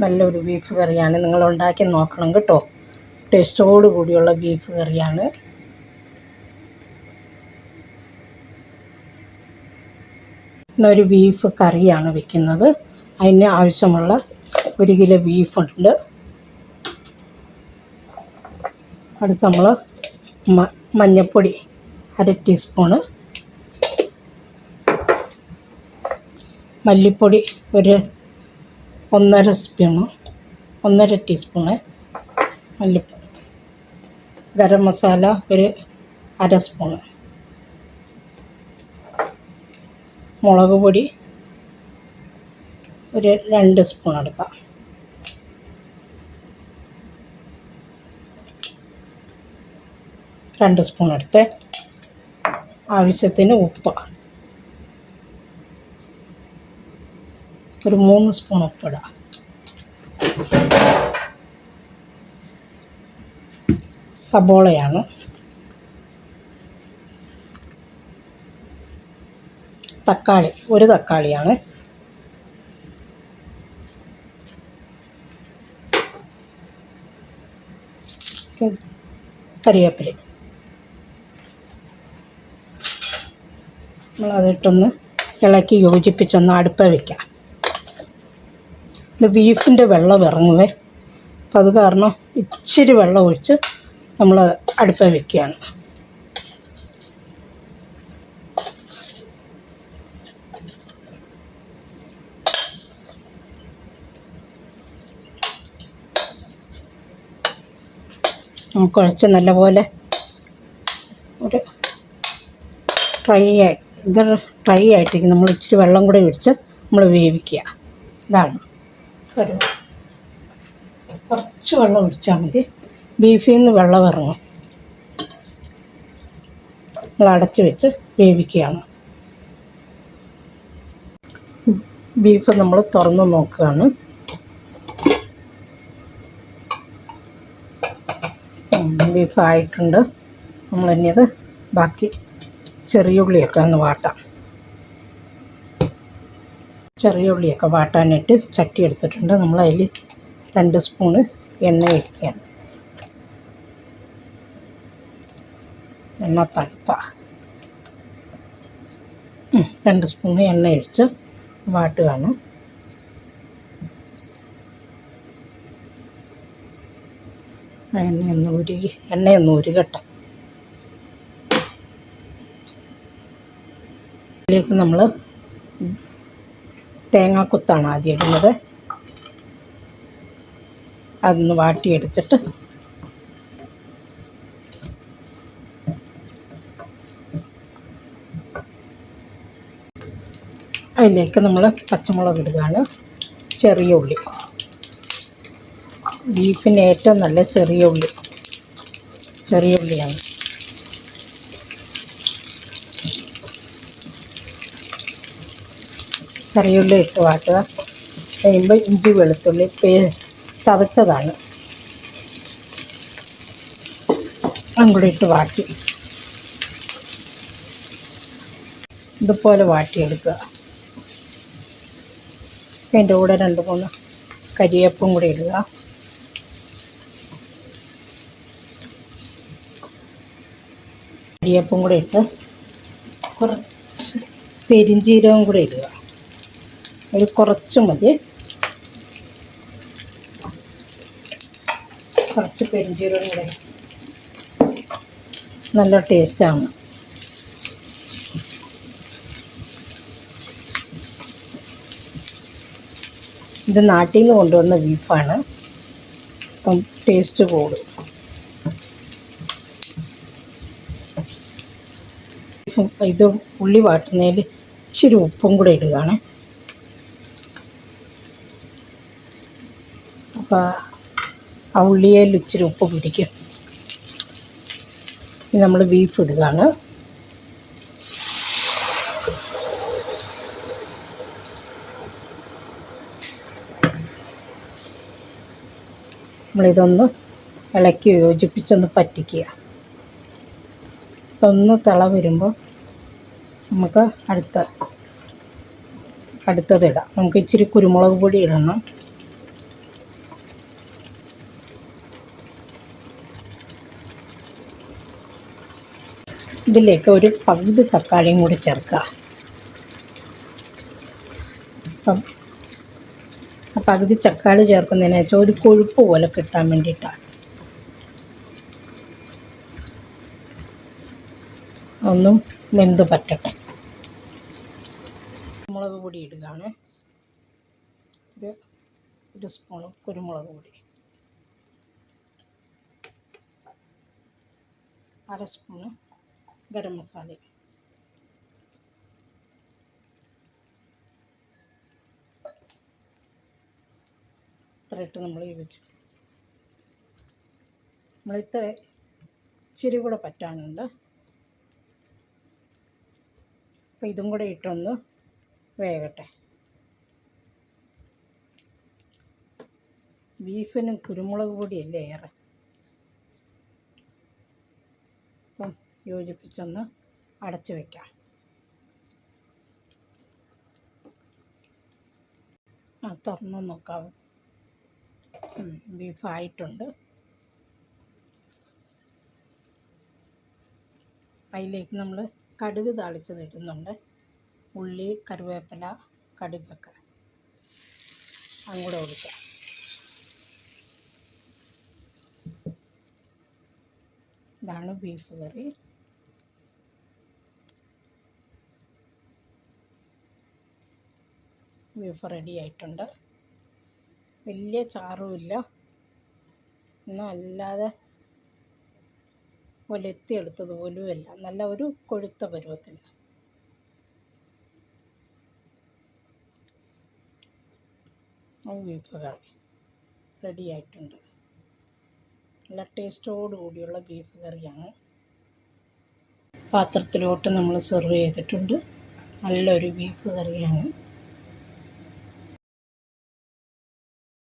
നല്ലൊരു ബീഫ് കറിയാണ് നിങ്ങൾ ഉണ്ടാക്കി നോക്കണം കേട്ടോ. ടേസ്റ്റോട് കൂടിയുള്ള ബീഫ് കറിയാണ്. ഇന്നൊരു ബീഫ് കറിയാണ് വെക്കുന്നത്. അതിന് ആവശ്യമുള്ള ഒരു കിലോ ബീഫുണ്ട് അടുത്ത് നമ്മൾ മഞ്ഞൾപ്പൊടി അര ടീസ്പൂണ് മല്ലിപ്പൊടി ഒരു ഒന്നര സ്പൂണ് ഒന്നര ടീസ്പൂണ് മല്ലിപ്പൊടി. ഗരം മസാല ഒരു അര സ്പൂണ്. മുളക് പൊടി ഒരു രണ്ട് സ്പൂൺ എടുക്കാം. രണ്ട് സ്പൂൺ എടുത്ത്. ആവശ്യത്തിന് ഉപ്പ്. ഒരു മൂന്ന് സ്പൂൺ ഉപ്പിടാം. സബോളയാണ്. തക്കാളി ഒരു തക്കാളിയാണ്. കറിവേപ്പില നമ്മളതിട്ടൊന്ന് ഇളക്കി യോജിപ്പിച്ചൊന്ന് അടുപ്പ വയ്ക്കാം ഇത് ബീഫിന്റെ വെള്ളം ഇറങ്ങുവേ. അപ്പം അത് കാരണം ഇച്ചിരി വെള്ളം ഒഴിച്ച് നമ്മൾ അടുപ്പ വയ്ക്കുകയാണ് കുഴച്ച് നല്ലപോലെ ഒരു ഡ്രൈ ആയി ഇത് ഡ്രൈ ആയിട്ടിരിക്കും. നമ്മൾ ഇച്ചിരി വെള്ളം കൂടെ ഒഴിച്ച് നമ്മൾ വേവിക്കുക. ഇതാണ്. ഒരു കുറച്ച് വെള്ളം ഒഴിച്ചാൽ മതി. ബീഫിൽ നിന്ന് വെള്ളം ഇറങ്ങും. നമ്മൾ അടച്ച് വെച്ച് വേവിക്കുകയാണ്. ബീഫ് നമ്മൾ തുറന്ന് നോക്കുകയാണ്. ബീഫ് ആയിട്ടുണ്ട്. അത് ബാക്കി ചെറിയ ഉള്ളിയൊക്കെ ഒന്ന് വാട്ടാം. ചെറിയ ഉള്ളിയൊക്കെ വാട്ടാനായിട്ട് ചട്ടി എടുത്തിട്ടുണ്ട്. നമ്മൾ അതിൽ രണ്ട് സ്പൂണ് എണ്ണ ഒഴിക്കുകയാണ്. എണ്ണ തണുപ്പ രണ്ട് സ്പൂണ് എണ്ണ ഒഴിച്ച് വാട്ടുകയാണ് എണ്ണയൊന്ന് ഉരുകി എണ്ണയൊന്ന് ഉരുകട്ടെ. ഇതിലേക്ക് നമ്മൾ തേങ്ങാക്കൊത്താണ് ആദ്യം ഇടുന്നത്. അതൊന്ന് വാട്ടിയെടുത്തിട്ട് അതിലേക്ക് നമ്മൾ പച്ചമുളക് ഇടുകയാണ്. ചെറിയ ഉള്ളി. ബീഫിന് ഏറ്റവും നല്ല ചെറിയ ഉള്ളി. ചെറിയ ഉള്ളിയാണ്. ചെറിയ ഉള്ളി ഇട്ട് വാട്ടുക. കഴിയുമ്പോൾ ഇഞ്ചി വെളുത്തുള്ളി പേ ചതച്ചതാണ്. അതും കൂടി ഇട്ട് വാട്ടി. ഇതുപോലെ വാട്ടിയെടുക്കുക. അതിന്റെ കൂടെ രണ്ട് മൂന്ന് കരിയേപ്പും കൂടി ഇടുക. കരിയേപ്പും കൂടി ഇട്ട് കുറച്ച് പെരിഞ്ചീരവും കൂടി ഇടുക. ഒരു കുറച്ച് മതി. കുറച്ച് പെരിഞ്ചീരകം കൂടെ നല്ല ടേസ്റ്റാണ്. ഇത് നാട്ടിൽ നിന്ന് കൊണ്ടുവന്ന ബീഫാണ്. അപ്പം ടേസ്റ്റ് കൂടും. ഇത് ഉള്ളി വാട്ടുന്നതിൽ ഇച്ചിരി ഉപ്പും കൂടെ ഇടുകയാണ്. അപ്പോൾ ആ ഉള്ളിയിൽ ഇച്ചിരി ഉപ്പ് പിടിക്കും. ഇനി നമ്മൾ ബീഫ് ഇടുകയാണ്. നമ്മളിതൊന്ന് ഇളക്കി യോജിപ്പിച്ചൊന്ന് പറ്റിക്കുക. ഇതൊന്ന് തിള വരുമ്പോൾ നമുക്ക് അടുത്ത അടുത്തത് ഇടാം. നമുക്ക് ഇച്ചിരി കുരുമുളക് പൊടി ഇടണം. ഇതിലേക്ക് ഒരു പകുതി തക്കാളിയും കൂടി ചേർക്കുക. അപ്പം ആ പകുതി തക്കാളി ചേർക്കുന്നതിന് വെച്ചാൽ ഒരു കൊഴുപ്പ് പോലെ കിട്ടാൻ വേണ്ടിയിട്ടാണ്. ഒന്നും വെന്ത് പറ്റട്ടെ. മുളക് പൊടി ഇടുകയാണ്. ഒരു ഒരു സ്പൂണ് കുരുമുളക് പൊടി. അര സ്പൂണ് ഗരം മസാല. ഇത്രയിട്ട് നമ്മൾ നമ്മൾ വെച്ചു. നമ്മൾ ഇത്ര ഇച്ചിരി കൂടെ പറ്റാനുണ്ട്. അപ്പോൾ ഇതും കൂടെ ഇട്ടൊന്ന് വേകട്ടെ ബീഫിന് കുരുമുളക് പൊടിയല്ലേ ഏറെ അപ്പം യോജിപ്പിച്ചൊന്ന് അടച്ചു വയ്ക്കാം ആ തുറന്ന് നോക്കാം. ബീഫായിട്ടുണ്ട്. അതിലേക്ക് നമ്മൾ കടുക് താളിച്ചത് ഇടുന്നുണ്ട്. ഉള്ളി കറിവേപ്പില കടുകൊക്കെ അതും കൂടെ ഇതാണ് ബീഫ് കറി. ബീഫ് റെഡി ആയിട്ടുണ്ട്. വലിയ ചാറുമില്ല. എന്നാൽ അല്ലാതെ ഒലത്തിയെടുത്തത് പോലുമല്ല. നല്ല ഒരു കൊഴുത്ത പരുവത്തിൽ. ബീഫ് കറി റെഡി ആയിട്ടുണ്ട്. നല്ല ടേസ്റ്റോട് കൂടിയുള്ള ബീഫ് കറിയാണ്. പാത്രത്തിലോട്ട് നമ്മൾ സെർവ് ചെയ്തിട്ടുണ്ട്. നല്ലൊരു ബീഫ് കറിയാണ്.